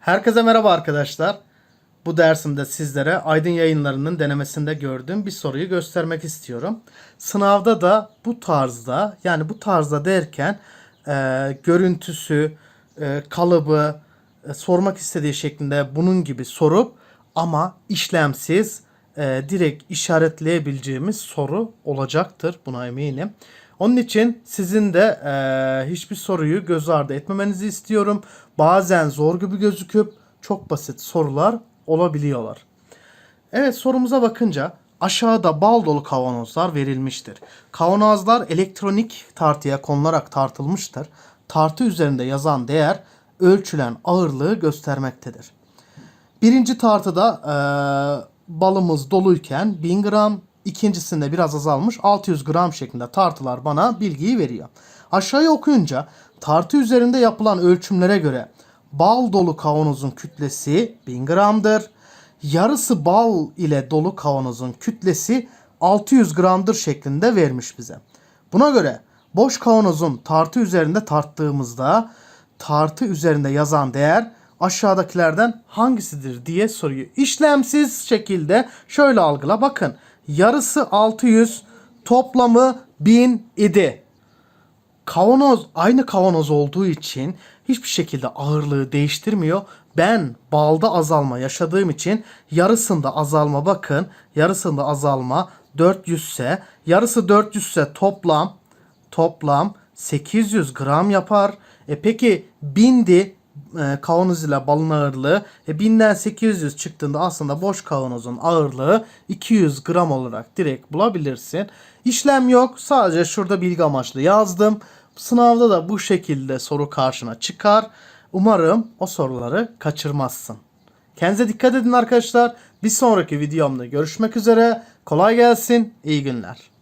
Herkese merhaba arkadaşlar. Bu dersimde sizlere Aydın Yayınları'nın denemesinde gördüğüm bir soruyu göstermek istiyorum. Sınavda da bu tarzda yani bu tarzda derken e, görüntüsü, e, kalıbı e, sormak istediği şeklinde bunun gibi sorup ama işlemsiz e, direkt işaretleyebileceğimiz soru olacaktır. Buna eminim. Onun için sizin de e, hiçbir soruyu göz ardı etmemenizi istiyorum. Bazen zor gibi gözüküp çok basit sorular olabiliyorlar. Evet sorumuza bakınca aşağıda bal dolu kavanozlar verilmiştir. Kavanozlar elektronik tartıya konularak tartılmıştır. Tartı üzerinde yazan değer ölçülen ağırlığı göstermektedir. Birinci tartıda e, balımız doluyken 1000 gram, ikincisinde biraz azalmış 600 gram şeklinde tartılar bana bilgiyi veriyor. Aşağıya okuyunca tartı üzerinde yapılan ölçümlere göre bal dolu kavanozun kütlesi 1000 gramdır. Yarısı bal ile dolu kavanozun kütlesi 600 gramdır şeklinde vermiş bize. Buna göre boş kavanozun tartı üzerinde tarttığımızda tartı üzerinde yazan değer aşağıdakilerden hangisidir diye soruyor. İşlemsiz şekilde şöyle algıla bakın. Yarısı 600 toplamı 1000 idi. Kavanoz aynı kavanoz olduğu için hiçbir şekilde ağırlığı değiştirmiyor. Ben balda azalma yaşadığım için yarısında azalma bakın. Yarısında azalma 400 ise yarısı 400 ise toplam toplam 800 gram yapar. E peki bindi e, kavanoz ile balın ağırlığı. E 1000'den 800 çıktığında aslında boş kavanozun ağırlığı 200 gram olarak direkt bulabilirsin. İşlem yok. Sadece şurada bilgi amaçlı yazdım. Sınavda da bu şekilde soru karşına çıkar. Umarım o soruları kaçırmazsın. Kendinize dikkat edin arkadaşlar. Bir sonraki videomda görüşmek üzere. Kolay gelsin. İyi günler.